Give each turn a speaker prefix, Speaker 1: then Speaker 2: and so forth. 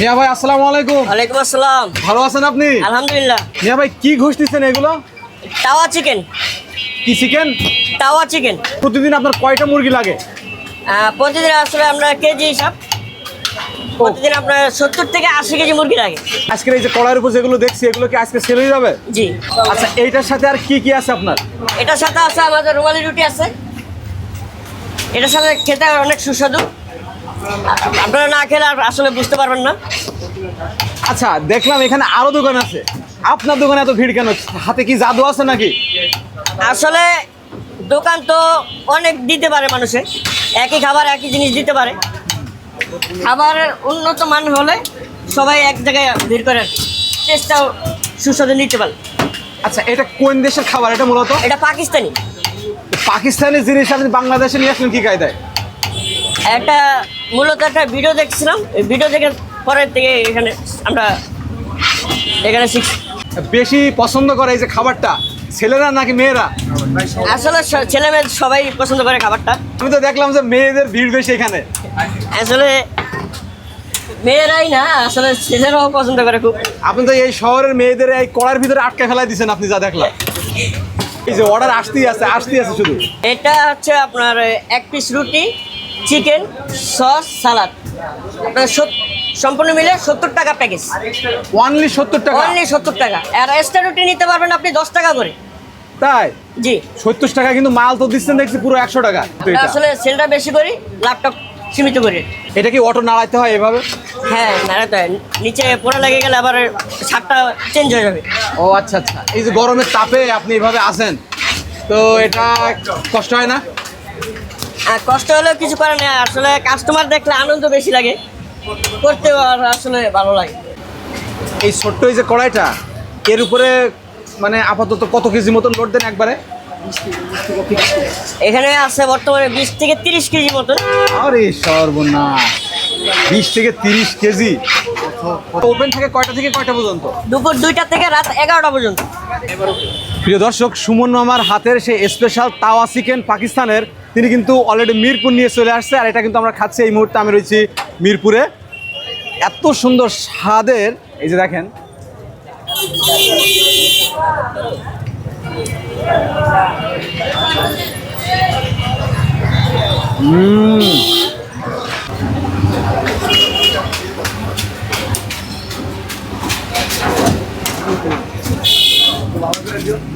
Speaker 1: মিয়া ভাই আসসালামু আলাইকুম।
Speaker 2: ওয়ালাইকুম আসসালাম।
Speaker 1: ভালো আছেন আপনি?
Speaker 2: আলহামদুলিল্লাহ।
Speaker 1: মিয়া ভাই কি ঘুষ দিচ্ছেন এগুলো?
Speaker 2: টাওয়া চিকেন।
Speaker 1: কি চিকেন?
Speaker 2: টাওয়া চিকেন।
Speaker 1: প্রতিদিন আপনার কয়টা মুরগি লাগে?
Speaker 2: প্রতিদিন আসলে আমরা কেজি হিসাব প্রতিদিন আপনার সত্তর থেকে আশি কেজি মুরগি লাগে।
Speaker 1: আজকের এই যে কড়াইয়ের উপর যেগুলো দেখছি এগুলো কি আজকে সেল হয়ে যাবে?
Speaker 2: জি।
Speaker 1: আচ্ছা এইটার সাথে আর কি কি আছে আপনার?
Speaker 2: এটার সাথে আছে আমাদের রুমালি রুটি আছে। এটার সাথে খেতে অনেক সুস্বাদু। আপনারা না খেলে আসলে বুঝতে পারবেন না।
Speaker 1: আচ্ছা দেখলাম এখানে আরও দোকান আছে। আপনার দোকানে এত ভিড় কেন? হাতে কি জাদু আছে নাকি?
Speaker 2: আসলে দোকান তো অনেক দিতে পারে মানুষে। একই খাবার একই জিনিস দিতে পারে। খাবারের উন্নত মান হলে সবাই এক জায়গায় ভিড় করে। চেষ্টাও সুস্বাদু নিতে পারে।
Speaker 1: আচ্ছা এটা কোন দেশের খাবার? এটা মূলত?
Speaker 2: এটা পাকিস্তানি।
Speaker 1: পাকিস্তানি জিনিস আপনি বাংলাদেশে নিয়ে আসলেন কি কায়দায়?
Speaker 2: একটা মূলত একটা ভিডিও দেখছিলাম। ভিডিও দেখে পরের থেকে এখানে আমরা এখানে শিখছি।
Speaker 1: বেশি পছন্দ করে এই যে খাবারটা ছেলেরা নাকি মেয়েরা?
Speaker 2: আসলে ছেলে মেয়ে সবাই পছন্দ করে খাবারটা।
Speaker 1: আমি তো দেখলাম যে মেয়েদের ভিড় বেশি এখানে।
Speaker 2: আসলে মেয়েরাই না আসলে ছেলেরাও পছন্দ করে খুব।
Speaker 1: আপনি তো এই শহরের মেয়েদের এই কড়ার ভিতরে আটকে ফেলাই দিচ্ছেন আপনি যা দেখলাম। এই যে অর্ডার আসতেই আছে আসতেই আছে শুধু।
Speaker 2: এটা হচ্ছে আপনার এক পিস রুটি চিকেন সস সালাদ। আপনার সম্পূর্ণ মিলে সত্তর টাকা প্যাকেজ
Speaker 1: ওয়ানলি সত্তর টাকা?
Speaker 2: অনলি সত্তর টাকা। আর এক্সট্রা রুটি নিতে পারবেন আপনি দশ টাকা করে।
Speaker 1: তাই?
Speaker 2: জি।
Speaker 1: সত্তর টাকা কিন্তু মাল তো দিচ্ছেন দেখছি পুরো একশো টাকা।
Speaker 2: আসলে সেলটা বেশি করি লাভটা সীমিত করি।
Speaker 1: এটা কি অটো নাড়াইতে হয় এভাবে?
Speaker 2: হ্যাঁ নাড়াতে হয়। নিচে পড়ে লেগে গেলে আবার ছাদটা চেঞ্জ হয়ে যাবে।
Speaker 1: ও আচ্ছা আচ্ছা। এই যে গরমের তাপে আপনি এভাবে আসেন তো এটা কষ্ট হয় না?
Speaker 2: কষ্ট হলেও কিছু করে না। আসলে কাস্টমার দেখলে আনন্দ বেশি লাগে। করতে আসলে ভালো লাগে।
Speaker 1: এই ছোট্ট এই যে কড়াইটা এর উপরে মানে আপাতত কত কেজি মতন লোড দেন একবারে?
Speaker 2: এখানে আছে বর্তমানে বিশ থেকে তিরিশ কেজি মতন।
Speaker 1: আরে সর্বনাশ বিশ থেকে তিরিশ কেজি? ওপেন থাকে কয়টা থেকে কয়টা পর্যন্ত?
Speaker 2: দুপুর দুইটা থেকে রাত এগারোটা পর্যন্ত।
Speaker 1: প্রিয় দর্শক, সুমন মামার হাতের সেই স্পেশাল তাওয়া চিকেন পাকিস্তানের, তিনি কিন্তু অলরেডি মিরপুর নিয়ে চলে আসছে, আর এটা কিন্তু আমরা খাচ্ছি এই মুহূর্তে, আমি রয়েছি মিরপুরে এত সুন্দর স্বাদের, এই যে দেখেন উম।